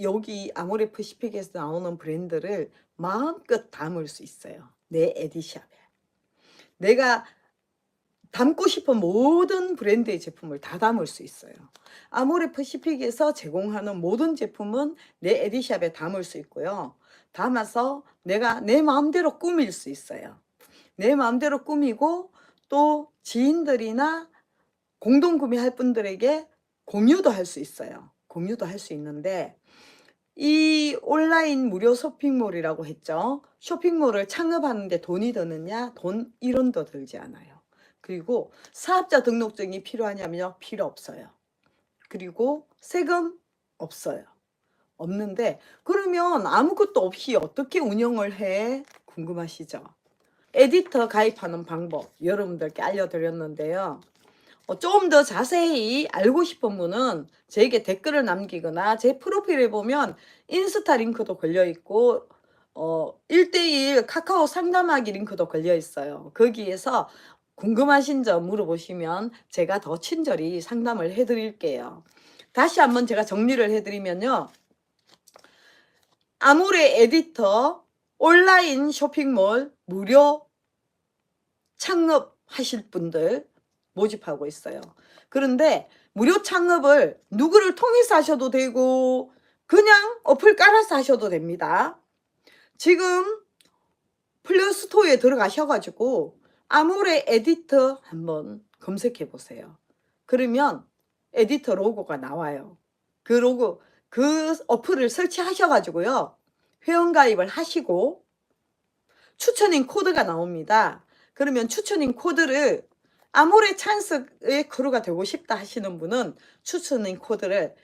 이 여기 아모레 퍼시픽에서 나오는 브랜드를 마음껏 담을 수 있어요. 내 에디샵에. 내가 담고 싶은 모든 브랜드의 제품을 다 담을 수 있어요. 아모레 퍼시픽에서 제공하는 모든 제품은 내 에디샵에 담을 수 있고요. 담아서 내가 내 마음대로 꾸밀 수 있어요. 내 마음대로 꾸미고 또 지인들이나 공동 구매할 분들에게 공유도 할 수 있어요. 공유도 할 수 있는데 이 온라인 무료 쇼핑몰이라고 했죠. 쇼핑몰을 창업하는데 돈이 드느냐? 돈 1원도 들지 않아요. 그리고 사업자 등록증이 필요하냐면요. 필요 없어요. 그리고 세금 없어요. 없는데 그러면 아무것도 없이 어떻게 운영을 해? 궁금하시죠? 에디터 가입하는 방법 여러분들께 알려드렸는데요. 어, 좀더 자세히 알고 싶은 분은 저에게 댓글을 남기거나 제 프로필에 보면 인스타 링크도 걸려 있고 어, 1대1 카카오 상담하기 링크도 걸려 있어요. 거기에서 궁금하신 점 물어보시면 제가 더 친절히 상담을 해드릴게요. 다시 한번 제가 정리를 해드리면요. 아모레 에디터 온라인 쇼핑몰 무료 창업하실 분들 모집하고 있어요. 그런데 무료 창업을 누구를 통해서 하셔도 되고 그냥 어플 깔아서 하셔도 됩니다. 지금 플레이스토어에 들어가셔가지고 아모레 에디터 한번 검색해 보세요. 그러면 에디터 로고가 나와요. 그 로고, 그 어플을 설치하셔가지고요. 회원가입을 하시고 추천인 코드가 나옵니다. 그러면 추천인 코드를 아모레 찬스의 크루가 되고 싶다 하시는 분은 추천인 코드를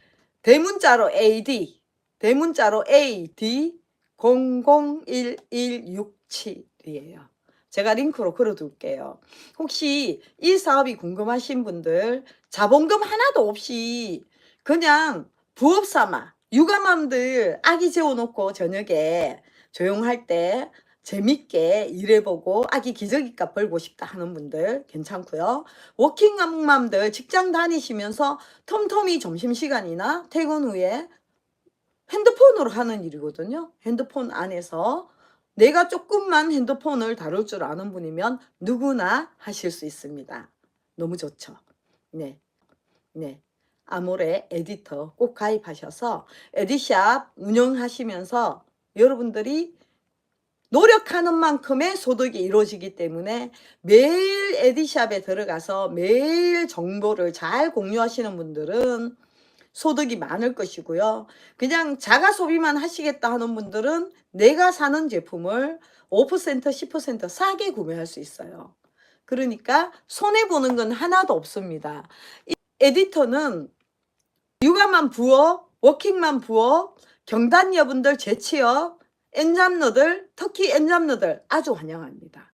대문자로 AD, 대문자로 AD 001167이에요. 제가 링크로 걸어둘게요. 혹시 이 사업이 궁금하신 분들 자본금 하나도 없이 그냥 부업 삼아 육아맘들 아기 재워놓고 저녁에 조용할 때 재밌게 일해보고 아기 기저귀값 벌고 싶다 하는 분들 괜찮고요. 워킹맘들 직장 다니시면서 텀텀이 점심시간이나 퇴근 후에 핸드폰으로 하는 일이거든요. 핸드폰 안에서 내가 조금만 핸드폰을 다룰 줄 아는 분이면 누구나 하실 수 있습니다. 너무 좋죠. 네. 네. 아모레 에디터 꼭 가입하셔서 에디샵 운영하시면서 여러분들이 노력하는 만큼의 소득이 이루어지기 때문에 매일 에디샵에 들어가서 매일 정보를 잘 공유하시는 분들은 소득이 많을 것이고요. 그냥 자가 소비만 하시겠다 하는 분들은 내가 사는 제품을 5% 10% 싸게 구매할 수 있어요. 그러니까 손해보는 건 하나도 없습니다. 이 에디터는 육아만 부업, 워킹만 부업, 경단 여분들 재취업, 엔잡러들, 특히 엔잡러들 아주 환영합니다.